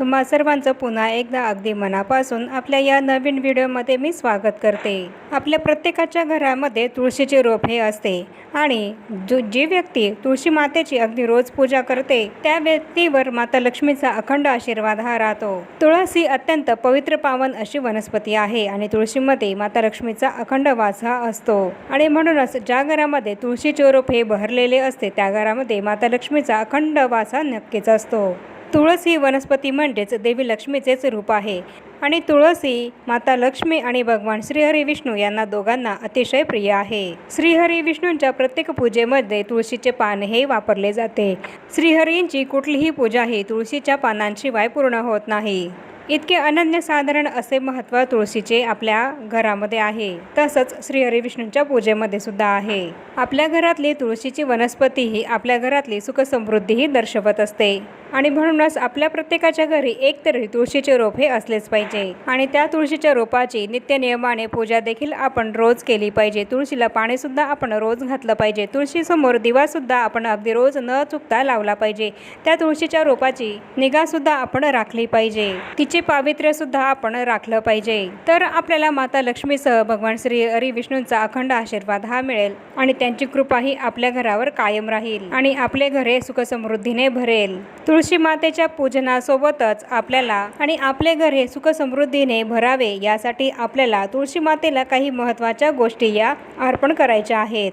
तुम्हा सर्वांचं पुन्हा एकदा अगदी मनापासून आपल्या या नवीन व्हिडिओमध्ये मी स्वागत करते. आपल्या प्रत्येकाच्या घरामध्ये तुळशीचे रोप हे असते आणि जो जी व्यक्ती तुळशी मातेची अगदी रोज पूजा करते त्या व्यक्तीवर माता लक्ष्मीचा अखंड आशीर्वाद हा राहतो. तुळस ही अत्यंत पवित्र पावन अशी वनस्पती आहे आणि तुळशीमध्ये माता लक्ष्मीचा अखंड वास हा असतो. आणि म्हणूनच ज्या घरामध्ये तुळशीचे रोप हे बहरलेले असते त्या घरामध्ये माता लक्ष्मीचा अखंड वास हा नक्कीच असतो. तुळस ही वनस्पती म्हणजेच देवी लक्ष्मीचेच रूप आहे. आणि तुळस ही माता लक्ष्मी आणि भगवान श्रीहरी विष्णू यांना दोघांना अतिशय प्रिय आहे. श्रीहरी विष्णूंच्या प्रत्येक पूजेमध्ये तुळशीचे पान हे वापरले जाते. श्रीहरींची कुठलीही पूजा ही तुळशीच्या पानांशिवाय पूर्ण होत नाही. इतके अनन्यसाधारण असे महत्त्व तुळशीचे आपल्या घरामध्ये आहे. तसंच श्री हरिविष्णूंच्या पूजेमध्ये सुद्धा आहे. आपल्या घरातली तुळशीची वनस्पती ही आपल्या घरातली सुखसमृद्धीही दर्शवत असते. आणि म्हणूनच आपल्या प्रत्येकाच्या घरी एक तरी तुळशीचे रोप हे असलेच पाहिजे. आणि त्या तुळशीच्या रोपाची नित्य नियमाने पूजा देखील आपण रोज केली पाहिजे. तुळशीला पाणी सुद्धा आपण रोज घातलं पाहिजे. तुळशीसमोर दिवा सुद्धा आपण अगदी रोज न चुकता लावला पाहिजे. त्या तुळशीच्या रोपाची निगा सुद्धा आपण राखली पाहिजे. तिचे पावित्र्य पावित्र्यसुद्धा आपण राखलं पाहिजे. तर आपल्याला माता लक्ष्मीसह भगवान श्री हरी विष्णूंचा अखंड आशीर्वाद हा मिळेल आणि त्यांची कृपाही आपल्या घरावर कायम राहील आणि आपले घरे सुखसमृद्धीने भरेल. तुळशी मातेच्या पूजनासोबतच आपल्याला आणि आपले घर हे सुखसमृद्धीने भरावे यासाठी आपल्याला तुळशी मातेला काही महत्त्वाच्या गोष्टी या अर्पण करायच्या आहेत.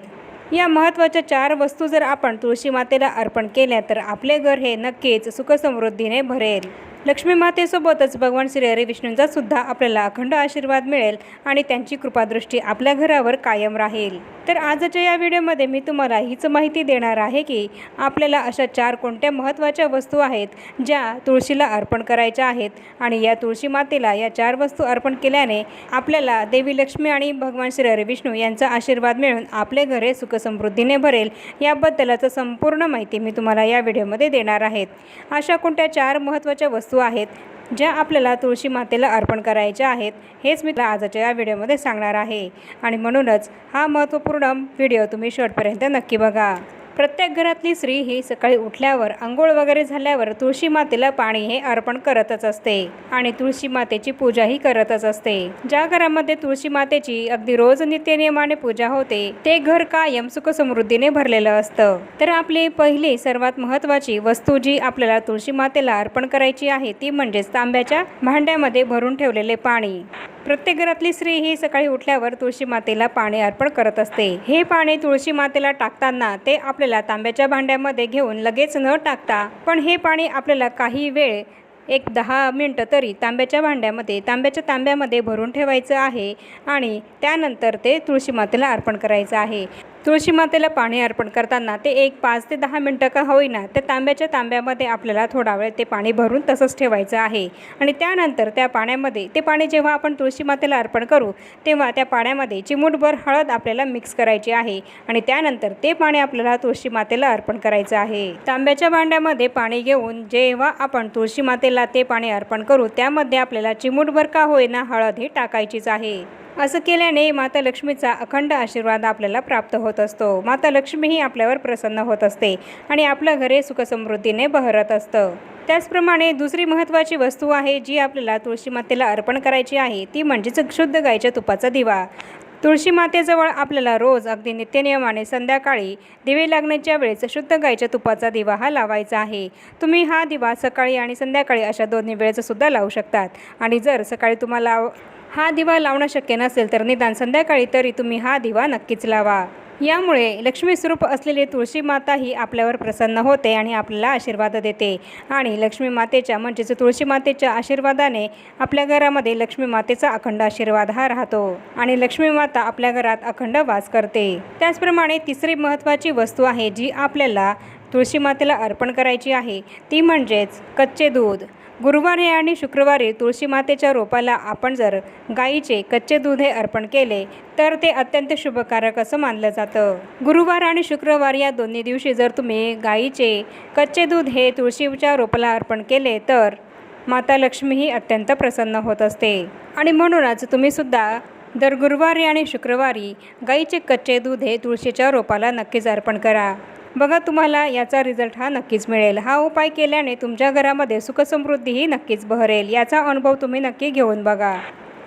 या महत्त्वाच्या चार वस्तू जर आपण तुळशी मातेला अर्पण केल्या तर आपले घर हे नक्कीच सुखसमृद्धीने भरेल. लक्ष्मी मातेसोबतच भगवान श्री हरी विष्णूंचा सुद्धा आपल्याला अखंड आशीर्वाद मिळेल आणि त्यांची कृपादृष्टी आपल्या घरावर कायम राहील. तर आजच्या या व्हिडिओमध्ये मी तुम्हाला हीच माहिती देणार आहे की आपल्याला अशा चार कोणत्या महत्त्वाच्या वस्तू आहेत ज्या तुळशीला अर्पण करायच्या आहेत आणि या तुळशी मातेला या चार वस्तू अर्पण केल्याने आपल्याला देवी लक्ष्मी आणि भगवान श्री हरी विष्णू यांचा आशीर्वाद मिळून आपले घरे सुखसमृद्धीने भरेल याबद्दलचं संपूर्ण माहिती मी तुम्हाला या व्हिडिओमध्ये देणार आहेत अशा कोणत्या चार महत्त्वाच्या वस्तू आहेत? ज्या आपल्याला तुळशी मातेला अर्पण करायच्या आहेत हेच मी आजच्या या व्हिडिओमध्ये सांगणार आहे. आणि म्हणूनच हा महत्त्वपूर्ण व्हिडिओ तुम्ही शेवटपर्यंत नक्की बघा. प्रत्येक घरातली स्त्री ही सकाळी उठल्यावर आंघोळ वगैरे झाल्यावर तुळशी मातेला पाणी हे अर्पण करतच असते. आणि तुळशी मातेची पूजाही करतच असते. ज्या घरामध्ये तुळशी मातेची अगदी रोज नित्यनियमाने पूजा होते ते घर कायम सुखसमृद्धीने भरलेलं असतं. तर आपली पहिली सर्वात महत्त्वाची वस्तू जी आपल्याला तुळशी मातेला अर्पण करायची आहे ती म्हणजेच तांब्याच्या भांड्यामध्ये भरून ठेवलेले पाणी. प्रत्येक घरातली स्त्री ही सकाळी उठल्यावर तुळशी मातेला पाणी अर्पण करत असते. हे पाणी तुळशी मातेला टाकताना ते आपल्याला तांब्याच्या भांड्यामध्ये घेऊन लगेच न टाकता पण हे पाणी आपल्याला काही वेळ एक दहा मिनटं तरी तांब्याच्या भांड्यामध्ये तांब्याच्या तांब्यामध्ये भरून ठेवायचं आहे आणि त्यानंतर ते तुळशी मातेला अर्पण करायचं आहे. तुळशी मातेला पाणी अर्पण करताना ते एक पाच ते दहा मिनटं का होईना त्या तांब्याच्या तांब्यामध्ये आपल्याला थोडा वेळ ते पाणी भरून तसंच ठेवायचं आहे. आणि त्यानंतर त्या पाण्यामध्ये ते पाणी जेव्हा आपण तुळशी मातेला अर्पण करू तेव्हा त्या पाण्यामध्ये चिमूटभर हळद आपल्याला मिक्स करायची आहे आणि त्यानंतर ते पाणी आपल्याला तुळशी मातेला अर्पण करायचं आहे. तांब्याच्या भांड्यामध्ये पाणी घेऊन जेव्हा आपण तुळशी मातेला ते पाणी अर्पण करू त्यामध्ये आपल्याला चिमूटभर का होईना हळद ही टाकायचीच आहे. असं केल्याने माता लक्ष्मीचा अखंड आशीर्वाद आपल्याला प्राप्त होत असतो. माता लक्ष्मीही आपल्यावर प्रसन्न होत असते आणि आपलं घरे सुखसमृद्धीने बहरत असतं. त्याचप्रमाणे दुसरी महत्त्वाची वस्तू आहे जी आपल्याला तुळशी मातेला अर्पण करायची आहे ती म्हणजेच शुद्ध गायच्या तुपाचा दिवा. तुळशी मातेजवळ आपल्याला रोज अगदी नित्यनियमाने संध्याकाळी दिवे लागण्याच्या वेळेस शुद्ध गायच्या तुपाचा दिवा हा लावायचा आहे. तुम्ही हा दिवा सकाळी आणि संध्याकाळी अशा दोन्ही वेळेस सुद्धा लावू शकतात. आणि जर सकाळी तुम्हाला हा दिवा लावणं शक्य नसेल तर निदान संध्याकाळी तरी तुम्ही हा दिवा नक्कीच लावा. यामुळे लक्ष्मी स्वरूप असलेली तुळशी माता ही आपल्यावर प्रसन्न होते आणि आपल्याला आशीर्वाद देते. आणि लक्ष्मी मातेच्या म्हणजेच तुळशी मातेच्या आशीर्वादाने आपल्या घरामध्ये लक्ष्मी मातेचा अखंड आशीर्वाद हा राहतो आणि लक्ष्मी माता आपल्या घरात अखंड वास करते. त्याचप्रमाणे तिसरी महत्त्वाची वस्तू आहे जी आपल्याला तुळशी मातेला अर्पण करायची आहे. ती म्हणजेच कच्चे दूध. गुरुवारी आणि शुक्रवारी तुळशी मातेच्या रोपाला आपण जर गाईचे कच्चे दूध हे अर्पण केले तर ते अत्यंत शुभकारक असं मानलं जातं. गुरुवार आणि शुक्रवार या दोन्ही दिवशी जर तुम्ही गाईचे कच्चे दूध हे तुळशीच्या रोपाला अर्पण केले तर माता लक्ष्मी ही अत्यंत प्रसन्न होत असते. आणि म्हणूनच तुम्हीसुद्धा दर गुरुवारी आणि शुक्रवारी गाईचे कच्चे दूध हे तुळशीच्या रोपाला नक्कीच अर्पण करा. बघा तुम्हाला याचा रिझल्ट हा नक्कीच मिळेल. हा उपाय केल्याने तुमच्या घरामध्ये सुखसमृद्धीही नक्कीच बहरेल. याचा अनुभव तुम्ही नक्की घेऊन बघा.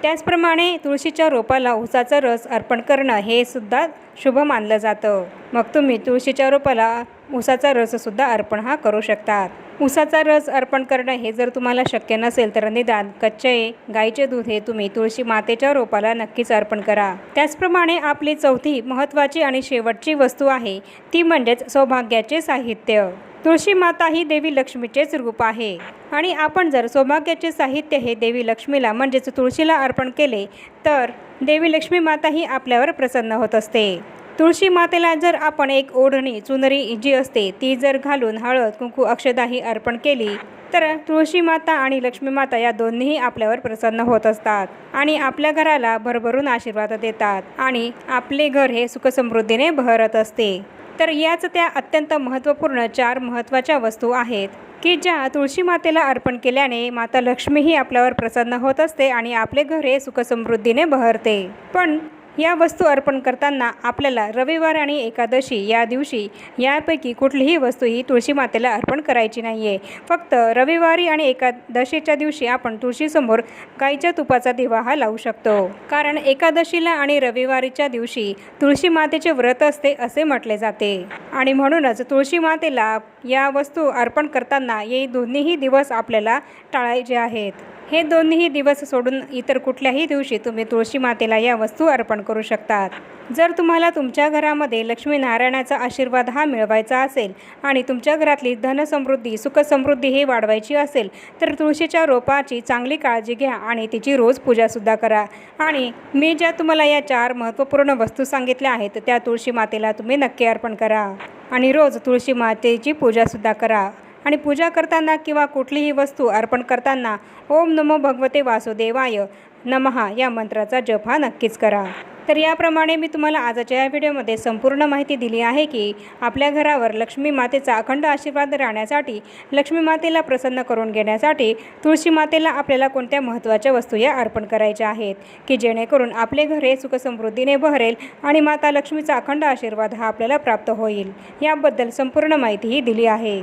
त्याचप्रमाणे तुळशीच्या रोपाला उसाचा रस अर्पण करणं हे सुद्धा शुभ मानलं जातं. मग तुम्ही तुळशीच्या रोपाला उसाचा रससुद्धा अर्पण हा करू शकतात. उसाचा रस अर्पण करणं हे जर तुम्हाला शक्य नसेल तर निदान कच्चे गाईचे दूध हे तुम्ही तुळशी मातेच्या रोपाला नक्कीच अर्पण करा. त्याचप्रमाणे आपली चौथी महत्त्वाची आणि शेवटची वस्तू आहे ती म्हणजेच सौभाग्याचे साहित्य. तुळशी माता ही देवी लक्ष्मीचेच रूप आहे. आणि आपण जर सौभाग्याचे साहित्य हे देवी लक्ष्मीला म्हणजेच तुळशीला अर्पण केले तर देवी लक्ष्मी माता ही आपल्यावर प्रसन्न होत असते. तुळशी मातेला जर आपण एक ओढणी चुनरी जी असते ती जर घालून हळद कुंकू अक्षदाही अर्पण केली तर तुळशी माता आणि लक्ष्मी माता या दोन्हीही आपल्यावर प्रसन्न होत असतात आणि आपल्या घराला भरभरून आशीर्वाद देतात आणि आपले घर हे सुखसमृद्धीने बहरत असते. तर याच त्या अत्यंत महत्त्वपूर्ण चार महत्त्वाच्या वस्तू आहेत की ज्या तुळशी मातेला अर्पण केल्याने माता लक्ष्मीही आपल्यावर प्रसन्न होत असते आणि आपले घर हे सुखसमृद्धीने बहरते. पण या वस्तू अर्पण करताना आपल्याला रविवार आणि एकादशी या दिवशी यापैकी कुठलीही वस्तू ही तुळशी मातेला अर्पण करायची नाही आहे फक्त रविवारी आणि एकादशीच्या दिवशी आपण तुळशीसमोर गाईच्या तुपाचा दिवा हा लावू शकतो. कारण एकादशीला आणि रविवारीच्या दिवशी तुळशी मातेचे व्रत असते असे म्हटले जाते. आणि म्हणूनच तुळशी मातेला या वस्तू अर्पण करताना हे दोन्हीही दिवस आपल्याला टाळायचे आहेत. हे दोन्ही दिवस सोडून इतर कुठल्याही दिवशी तुम्ही तुळशी मातेला या वस्तू अर्पण करू शकतात. जर तुम्हाला तुमच्या घरामध्ये लक्ष्मीनारायणाचा आशीर्वाद हा मिळवायचा असेल आणि तुमच्या घरातली धनसमृद्धी सुखसमृद्धी ही वाढवायची असेल तर तुळशीच्या रोपाची चांगली काळजी घ्या आणि तिची रोज पूजासुद्धा करा. आणि मी ज्या तुम्हाला या चार महत्त्वपूर्ण वस्तू सांगितल्या आहेत त्या तुळशी मातेला तुम्ही नक्की अर्पण करा. आणि रोज तुळशी मातेची पूजासुद्धा करा. आणि पूजा करताना किंवा कुठलीही वस्तू अर्पण करताना ओम नमो भगवते वासुदेवाय नमहा या मंत्राचा जप हा नक्कीच करा. तर याप्रमाणे मी तुम्हाला आजच्या या व्हिडिओमध्ये संपूर्ण माहिती दिली आहे की आपल्या घरावर लक्ष्मी मातेचा अखंड आशीर्वाद राहण्यासाठी लक्ष्मी मातेला प्रसन्न करून घेण्यासाठी तुळशी मातेला आपल्याला कोणत्या महत्त्वाच्या वस्तू या अर्पण करायच्या आहेत? की जेणेकरून आपले घर हे सुखसमृद्धीने बहरेल आणि माता लक्ष्मीचा अखंड आशीर्वाद हा आपल्याला प्राप्त होईल? याबद्दल संपूर्ण माहितीही दिली आहे.